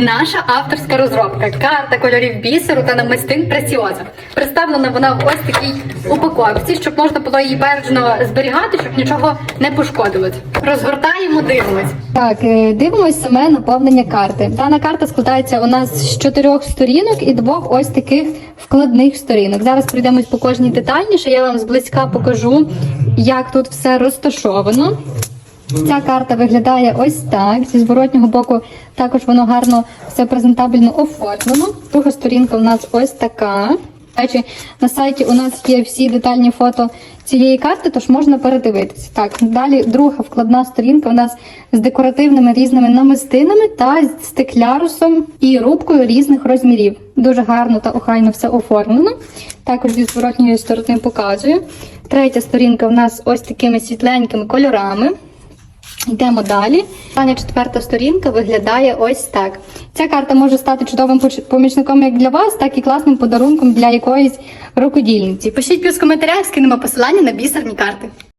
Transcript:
Наша авторська розробка карта кольорів бісеру та намистин пресіоза. Представлена вона в ось такій упаковці, щоб можна було її бережно зберігати, щоб нічого не пошкодилось. Розгортаємо, дивимось. Так, е, дивимось саме наповнення карти. Дана карта складається у нас з чотирьох сторінок і двох ось таких вкладних сторінок. Зараз пройдемось по кожній детальніше. Я вам зблизька покажу, як тут все розташовано. Ця карта виглядає ось так. Зі зворотнього боку також воно гарно все презентабельно оформлено. Друга сторінка у нас ось така. Речі, на сайті у нас є всі детальні фото цієї карти, тож можна передивитися. Так, далі друга вкладна сторінка у нас з декоративними різними намистинами та стеклярусом і рубкою різних розмірів. Дуже гарно та охайно все оформлено. Також зі зворотньої сторони показую. Третя сторінка у нас ось такими світленькими кольорами. Йдемо далі. Остання четверта сторінка виглядає ось так. Ця карта може стати чудовим помічником як для вас, так і класним подарунком для якоїсь рукодільниці. Пишіть плюс в коментарях, скинемо посилання на бісерні карти.